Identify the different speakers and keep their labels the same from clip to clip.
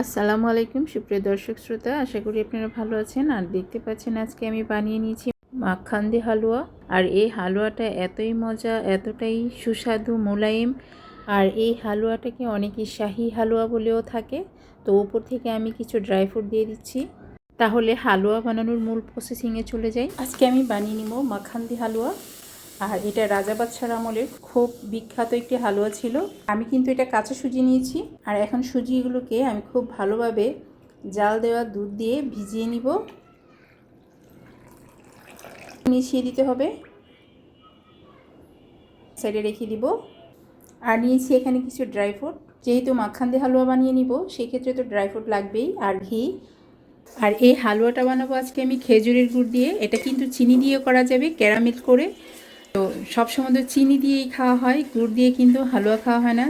Speaker 1: আসসালামু আলাইকুম সুপ্রিয় দর্শক শ্রোতা। আশা করি আপনারা ভালো আছেন। আর দেখতে পাচ্ছেন, আজকে আমি বানিয়ে নিয়েছি মাখান্দি হালুয়া। আর এই হালুয়াটা এতই মজা, এতটাই সুস্বাদু, মোলায়েম। আর এই হালুয়াটাকে অনেকে শাহি হালুয়া বলেও থাকে। তো ওপর থেকে আমি কিছু ড্রাই ফ্রুট দিয়ে দিচ্ছি। তাহলে হালুয়া বানানোর মূল প্রসেসিংয়ে চলে যাই। আজকে আমি বানিয়ে নিব মাখান্দি হালুয়া। আর এটা রাজা বাদশার আমলের খুব বিখ্যাত একটি হালুয়া ছিল। আমি কিন্তু এটা কাঁচা সুজি নিয়েছি। আর এখন সুজিগুলোকে আমি খুব ভালোভাবে জাল দেওয়া দুধ দিয়ে ভিজিয়ে নিব। মিশিয়ে দিতে হবে। সাইডে রেখে দিব। আর নিয়েছি এখানে কিছু ড্রাই ফ্রুট। যেহেতু মাখান দিয়ে হালুয়া বানিয়ে নিব, সেক্ষেত্রে তো ড্রাই ফ্রুট লাগবেই আর ঘি। আর এই হালুয়াটা বানাবো আজকে আমি খেজুরের গুড় দিয়ে। এটা কিন্তু চিনি দিয়ে করা যাবে, ক্যারামেল করে। তো সবসময় তো চিনি দিয়েই খাওয়া হয়, গুড় দিয়ে কিন্তু হালুয়া খাওয়া হয় না।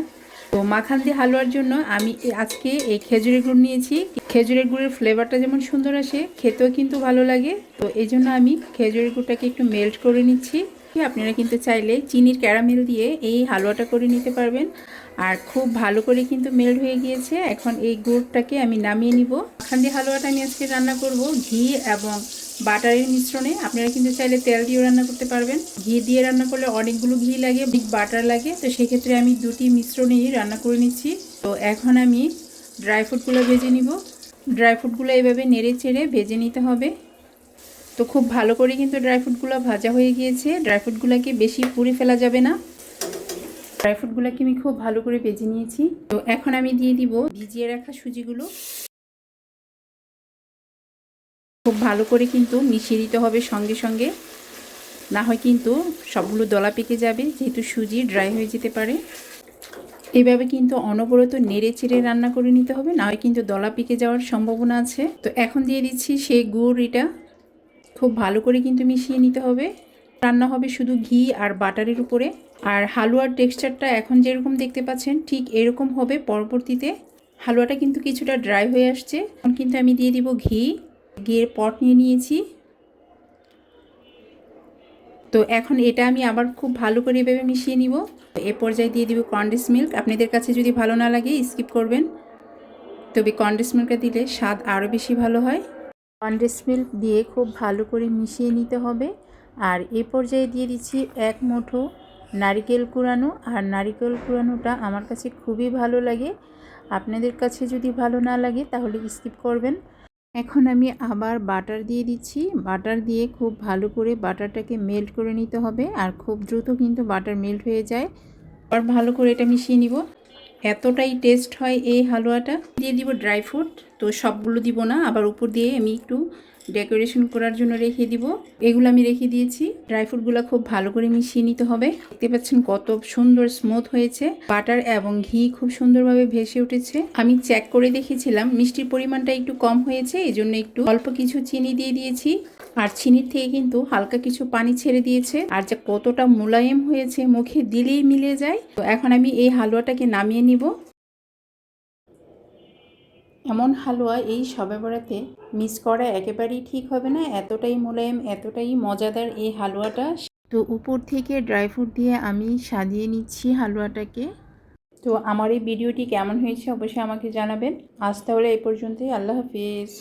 Speaker 1: তো মাখান দিয়ে হালুয়ার জন্য আমি আজকে এই খেজুরের গুড় নিয়েছি। খেজুরের গুড়ের ফ্লেভারটা যেমন সুন্দর আসে, খেতেও কিন্তু ভালো লাগে। তো এই জন্য আমি খেজুরের গুড়টাকে একটু মেল্ট করে নিচ্ছি। আপনারা কিন্তু চাইলে চিনির ক্যারামেল দিয়ে এই হালুয়াটা করে নিতে পারবেন। আর খুব ভালো করে কিন্তু মেল্ট হয়ে গিয়েছে। এখন এই গুড়টাকে আমি নামিয়ে নিব। মাখান দিয়ে হালুয়াটা আমি আজকে রান্না করব ঘি এবং বাটারের মিশ্রণে আপনারা কিন্তু চাইলে তেল দিয়েও রান্না করতে পারবেন। ঘি দিয়ে রান্না করলে অনেকগুলো ঘি লাগে বিগ বাটার লাগে। তো সেক্ষেত্রে আমি দুটি মিশ্রণেই রান্না করে নিচ্ছি। তো এখন আমি ড্রাই ফ্রুটগুলো ভেজে নিব। ড্রাই ফ্রুটগুলো এভাবে নেড়ে চেড়ে ভেজে নিতে হবে। তো খুব ভালো করে কিন্তু ড্রাই ফ্রুটগুলো ভাজা হয়ে গিয়েছে। ড্রাই ফ্রুটগুলোকে বেশি পুড়ে ফেলা যাবে না। ড্রাই ফ্রুটগুলোকে আমি খুব ভালো করে ভেজে নিয়েছি। তো এখন আমি দিয়ে দিব ভিজিয়ে রাখা সুজিগুলো। খুব ভালো করে কিন্তু মিশিয়ে দিতে হবে সঙ্গে সঙ্গে। না হয় কিন্তু সবগুলো দলা পেকে যাবে, যেহেতু সুজি ড্রাই হয়ে যেতে পারে। এভাবে কিন্তু অনবরত নেড়ে চেড়ে রান্না করে নিতে হবে, না হয় কিন্তু দলা পেকে যাওয়ার সম্ভাবনা আছে। তো এখন দিয়ে দিচ্ছি সেই গুড় এটা। খুব ভালো করে কিন্তু মিশিয়ে নিতে হবে। রান্না হবে শুধু ঘি আর বাটারের উপরে। আর হালুয়ার টেক্সচারটা এখন যেরকম দেখতে পাচ্ছেন, ঠিক এরকম হবে পরবর্তীতে। হালুয়াটা কিন্তু কিছুটা ড্রাই হয়ে আসছে। এখন কিন্তু আমি দিয়ে দিব ঘি। ঘিয়ের পট নিয়ে নিয়েছি। তো এখন এটা আমি আবার খুব ভালো করে এভাবে মিশিয়ে নিব। এ পর্যায়ে দিয়ে দিব কন্ডেন্স মিল্ক আপনাদের কাছে যদি ভালো না লাগে স্কিপ করবেন। তবে কন্ডেন্স মিল্কটা দিলে স্বাদ আরও বেশি ভালো হয়। কন্ডেন্স মিল্ক দিয়ে খুব ভালো করে মিশিয়ে নিতে হবে। আর এ পর্যায়ে দিয়ে দিচ্ছি এক মুঠো নারিকেল কুড়ানো। আর নারিকেল কুড়ানোটা আমার কাছে খুবই ভালো লাগে। আপনাদের কাছে যদি ভালো না লাগে, তাহলে স্কিপ করবেন। এখন আমি আবার বাটার দিয়ে দিচ্ছি। বাটার দিয়ে খুব ভালো করে বাটারটাকে মেল্ট করে নিতে হবে আর খুব দ্রুত কিন্তু বাটার মেল্ট হয়ে যায়। আর ভালো করে এটা মিশিয়ে নিব। এতটাই টেস্ট হয় এই হালুয়াটা। দিয়ে দিব ড্রাই ফ্রুট তো সবগুলো দিব না। আবার উপর দিয়ে আমি একটু ডেকোরেশন করার জন্য রেখে দিব। এগুলো আমি রেখে দিয়েছি। ড্রাই ফ্রুটগুলো খুব ভালো করে মিশিয়ে নিতে হবে। দেখতে পাচ্ছেন কত সুন্দর স্মুথ হয়েছে। বাটার এবং ঘি খুব সুন্দরভাবে ভেসে উঠেছে। আমি চেক করে দেখেছিলাম, মিষ্টির পরিমাণটা একটু কম হয়েছে এই জন্য একটু অল্প কিছু চিনি দিয়ে দিয়েছি। আর চিনির থেকে কিন্তু হালকা কিছু পানি ছেড়ে দিয়েছে। আর যে কতটা মোলায়েম হয়েছে, মুখে দিলেই মিলে যায়। তো এখন আমি এই হালুয়াটাকে নামিয়ে নিব। এমন হালুয়া এই সবে বড়াতে মিস করা একেবারেই ঠিক হবে না, এতটাই মোলায়েম, এতটাই মজাদার এই হালুয়াটা। তো উপর থেকে ড্রাই ফ্রুট দিয়ে আমি সাজিয়ে নিচ্ছি হালুয়াটাকে। তো আমার এই ভিডিওটি কেমন হয়েছে অবশ্যই আমাকে জানাবেন। আজ তাহলে এই পর্যন্তই, আল্লাহ হাফিজ।